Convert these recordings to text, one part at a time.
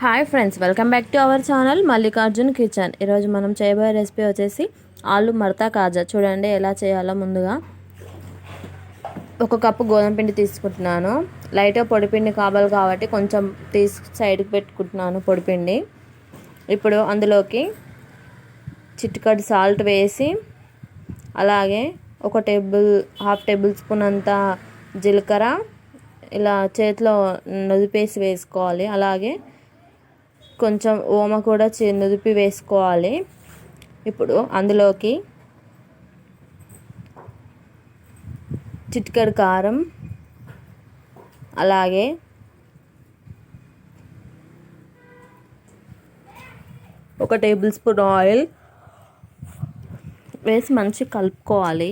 Hi friends welcome back to our channel Mallikarjun kitchen. ఈరోజు మనం చేయబోయే రెసిపీ వచ్చేసి ఆలు మరతా కాజా. చూడండి ఎలా చేయాలో ముందుగా. ఒక కప్పు గోధుమ పిండి తీసుకుంటున్నాను. లైట్గా పొడిపిండి కావాలి కాబట్టి కొంచెం తీసి సైడ్కి పెట్టుకుంటున్నాను పొడిపిండి ఇప్పుడు అందులోకి చిటికడి సాల్ట్ వేసి అలాగే ఒక టేబుల్ హాఫ్ టేబుల్ స్పూన్ అంత జీలకర్ర ఇలా చేతిలో నదిపేసి వేసుకోవాలి. అలాగే కొంచెం ఓమ కూడా నుదిపి వేసుకోవాలి. ఇప్పుడు అందులోకి చిటికెడు కారం అలాగే ఒక టేబుల్ స్పూన్ ఆయిల్ వేసి మంచి కలుపుకోవాలి.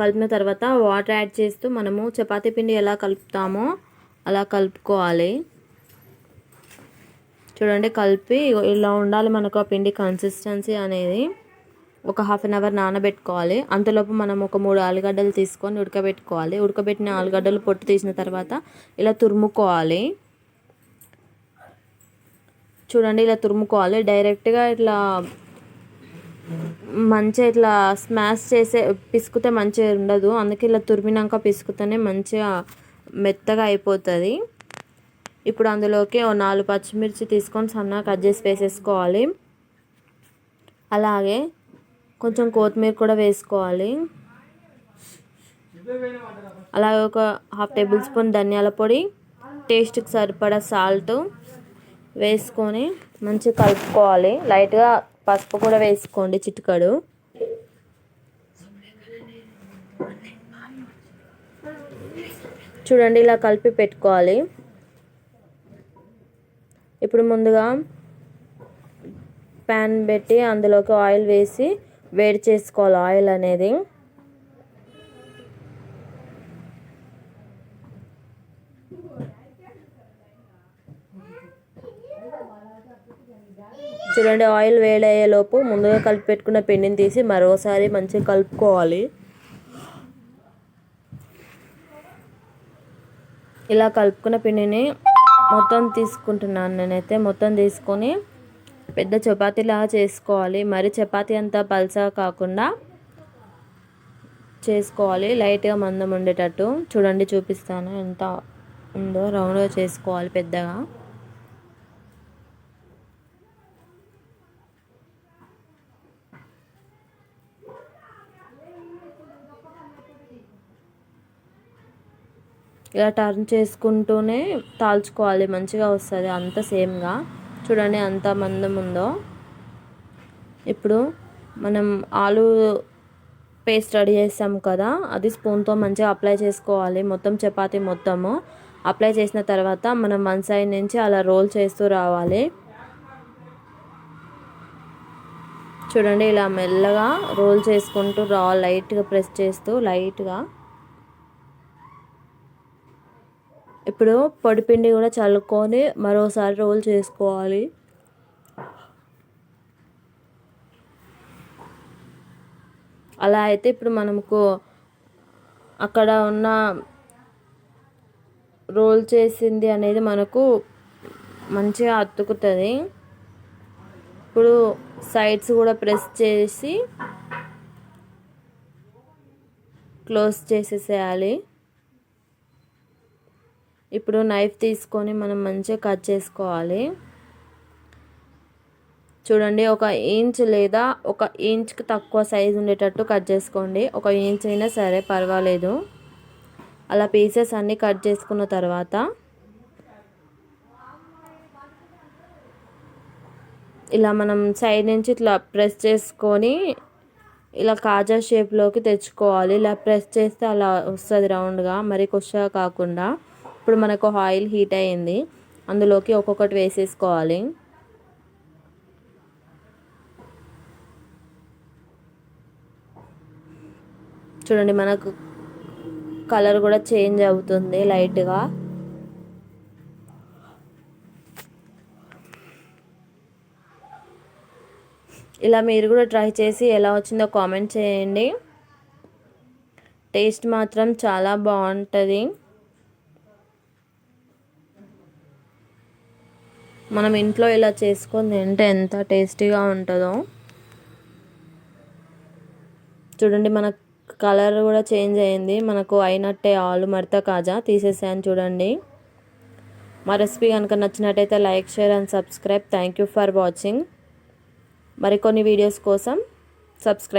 కలిపిన తర్వాత వాటర్ యాడ్ చేస్తూ మనము చపాతీ పిండి ఎలా కలుపుతామో అలా కలుపుకోవాలి. చూడండి కలిపి ఇలా ఉండాలి మనకు ఆ పిండి కన్సిస్టెన్సీ అనేది. ఒక హాఫ్ అన్ అవర్ నానబెట్టుకోవాలి. అంతలోపు మనం ఒక మూడు ఆలుగడ్డలు తీసుకొని ఉడకబెట్టుకోవాలి. ఉడకబెట్టిన ఆలుగడ్డలు పొట్టు తీసిన తర్వాత ఇలా తురుముకోవాలి. చూడండి ఇలా తురుముకోవాలి. డైరెక్ట్గా ఇట్లా మంచిగా ఇట్లా స్మాష్ చేసే పిసుకుతే మంచిగా ఉండదు. అందుకే ఇలా తురిమినాక పిసుకుతేనే మంచిగా మెత్తగా అయిపోతుంది. ఇప్పుడు అందులోకి ఓ నాలుగు పచ్చిమిర్చి తీసుకొని సన్నగా కట్ చేసి వేసేసుకోవాలి. అలాగే కొంచెం కొత్తిమీర కూడా వేసుకోవాలి. అలాగే ఒక హాఫ్ టేబుల్ స్పూన్ ధనియాల పొడి టేస్ట్కి సరిపడా సాల్ట్ వేసుకొని మంచిగా కలుపుకోవాలి. లైట్గా పసుపు కూడా వేసుకోండి చిటికడు. చూడండి ఇలా కలిపి పెట్టుకోవాలి. ఇప్పుడు ముందుగా ప్యాన్ పెట్టి అందులోకి ఆయిల్ వేసి వేడి చేసుకోవాలి. ఆయిల్ అనేది చూడండి ఆయిల్ వేడయ్యేలోపు ముందుగా కలిపి పెట్టుకున్న పిండిని తీసి మరోసారి మంచిగా కలుపుకోవాలి. ఇలా కలుపుకున్న పిండిని మొత్తం తీసుకుంటున్నాను నేనైతే. మొత్తం తీసుకొని పెద్ద చపాతీలా చేసుకోవాలి. మరి చపాతీ అంతా పల్సా కాకుండా చేసుకోవాలి. లైట్గా మందం ఉండేటట్టు. చూడండి చూపిస్తాను. ఎంత ఉందో రౌండ్గా చేసుకోవాలి పెద్దగా. ఇలా టర్న్ చేసుకుంటూనే తాల్చుకోవాలి మంచిగా వస్తుంది అంత సేమ్గా చూడండి అంత మందం ఉందో. ఇప్పుడు మనం ఆలు పేస్ట్ రెడీ చేసాం కదా అది స్పూన్తో మంచిగా అప్లై చేసుకోవాలి. మొత్తం చపాతీ మొత్తము అప్లై చేసిన తర్వాత మనం వన్ సైడ్ నుంచి అలా రోల్ చేస్తూ రావాలి. చూడండి ఇలా మెల్లగా రోల్ చేసుకుంటూ రావాలి లైట్గా ప్రెస్ చేస్తూ లైట్గా ఇప్పుడు పొడిపిండి కూడా చల్లుకొని మరోసారి రోల్ చేసుకోవాలి. అలా అయితే ఇప్పుడు మనకు అక్కడ ఉన్న రోల్ చేసింది అనేది మనకు మంచిగా అతుకుతుంది. ఇప్పుడు సైడ్స్ కూడా ప్రెస్ చేసి క్లోజ్ చేసేసేయాలి. ఇప్పుడు నైఫ్ తీసుకొని మనం మంచిగా కట్ చేసుకోవాలి. చూడండి ఒక ఇంచ్ లేదా ఒక ఇంచ్కి తక్కువ సైజు ఉండేటట్టు కట్ చేసుకోండి. ఒక ఇంచ్ అయినా సరే పర్వాలేదు. అలా పీసెస్ అన్నీ కట్ చేసుకున్న తర్వాత ఇలా మనం సైడ్ నుంచి ఇట్లా ప్రెస్ చేసుకొని ఇలా కాజా షేప్లోకి తెచ్చుకోవాలి. ఇలా ప్రెస్ చేస్తే అలా వస్తుంది రౌండ్గా మరి కొషగా కాకుండా. ఇప్పుడు మనకు ఆయిల్ హీట్ అయింది అందులోకి ఒక్కొక్కటి వేసేసుకోవాలి. చూడండి మనకు కలర్ కూడా చేంజ్ అవుతుంది లైట్గా. ఇలా మీరు కూడా ట్రై చేసి ఎలా వచ్చిందో కామెంట్ చేయండి. టేస్ట్ మాత్రం చాలా బాగుంటుంది. మనం ఇంట్లో ఇలా చేసుకొని తింటే ఎంత టేస్టీగా ఉంటుందో. చూడండి మన కలర్ కూడా చేంజ్ అయింది. మనకు అయినట్టే ఆలు మడత కాజా తీసేసాను చూడండి. మా రెసిపీ కనుక నచ్చినట్టయితే like share and subscribe. Thank you for watching. మరికొన్ని వీడియోస్ కోసం సబ్స్క్రైబ్